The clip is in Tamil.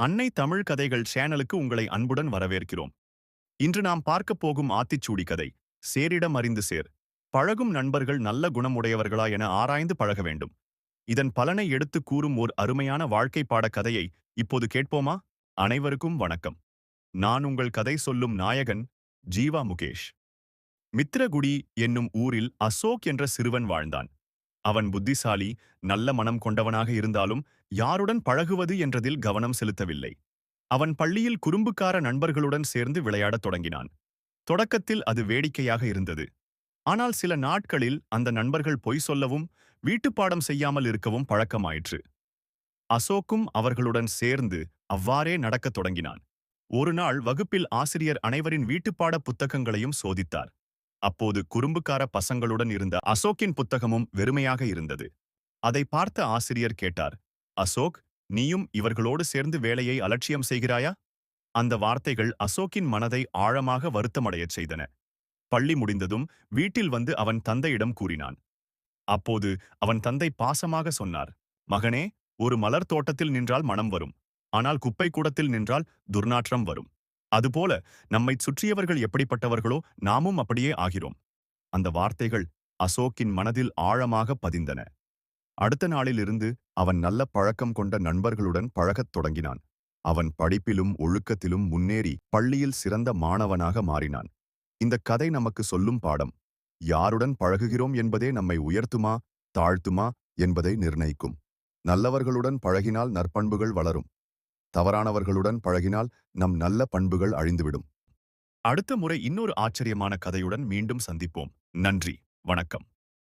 அன்னை தமிழ் கதைகள் சேனலுக்கு உங்களை அன்புடன் வரவேற்கிறோம். இன்று நாம் பார்க்கப் போகும் ஆத்திச்சூடி கதை சேரிடம் அறிந்து சேர். பழகும் நண்பர்கள் நல்ல குணமுடையவர்களா என ஆராய்ந்து பழக வேண்டும். இதன் பலனை எடுத்துக் கூறும் ஓர் அருமையான வாழ்க்கை பாட கதையை இப்போது கேட்போமா? அனைவருக்கும் வணக்கம். நான் உங்கள் கதை சொல்லும் நாயகன் ஜீவா முகேஷ். மித்திரகுடி என்னும் ஊரில் அசோக் என்ற சிறுவன் வாழ்ந்தான். அவன் புத்திசாலி நல்ல மனம் கொண்டவனாக இருந்தாலும் யாருடன் பழகுவது என்றதில் கவனம் செலுத்தவில்லை. அவன் பள்ளியில் குறும்புக்கார நண்பர்களுடன் சேர்ந்து விளையாடத் தொடங்கினான். தொடக்கத்தில் அது வேடிக்கையாக இருந்தது. ஆனால் சில நாட்களில் அந்த நண்பர்கள் பொய் சொல்லவும் வீட்டுப்பாடம் செய்யாமல் இருக்கவும் பழக்கமாயிற்று. அசோக்கும் அவர்களுடன் சேர்ந்து அவ்வாறே நடக்கத் தொடங்கினான். ஒரு நாள் வகுப்பில் ஆசிரியர் அனைவரின் வீட்டுப்பாட புத்தகங்களையும் சோதித்தார். அப்போது குறும்புக்கார பசங்களுடன் இருந்த அசோக்கின் புத்தகமும் வெறுமையாக இருந்தது. அதை பார்த்த ஆசிரியர் கேட்டார் அசோக் நீயும் இவர்களோடு சேர்ந்து வேலையை அலட்சியம் செய்கிறாயா? அந்த வார்த்தைகள் அசோக்கின் மனதை ஆழமாக வருத்தமடையச் செய்தன. பள்ளி முடிந்ததும் வீட்டில் வந்து அவன் தந்தையிடம் கூறினான். அப்போது அவன் தந்தை பாசமாக சொன்னார் மகனே ஒரு மலர் தோட்டத்தில் நின்றால் மனம் வரும். ஆனால் குப்பை கூடத்தில் நின்றால் துர்நாற்றம் வரும். அதுபோல நம்மை சுற்றியவர்கள் எப்படிப்பட்டவர்களோ நாமும் அப்படியே ஆகிறோம். அந்த வார்த்தைகள் அசோக்கின் மனதில் ஆழமாக பதிந்தன. அடுத்த நாளிலிருந்து அவன் நல்ல பழக்கம் கொண்ட நண்பர்களுடன் பழகத் தொடங்கினான். அவன் படிப்பிலும் ஒழுக்கத்திலும் முன்னேறி பள்ளியில் சிறந்த மாணவனாக மாறினான். இந்த கதை நமக்கு சொல்லும் பாடம் யாருடன் பழகுகிறோம் என்பதே நம்மை உயர்த்துமா தாழ்த்துமா என்பதை நிர்ணயிக்கும். நல்லவர்களுடன் பழகினால் நற்பண்புகள் வளரும். தவறானவர்களுடன் பழகினால் நம் நல்ல பண்புகள் அழிந்துவிடும். அடுத்த முறை இன்னொரு ஆச்சரியமான கதையுடன் மீண்டும் சந்திப்போம். நன்றி. வணக்கம்.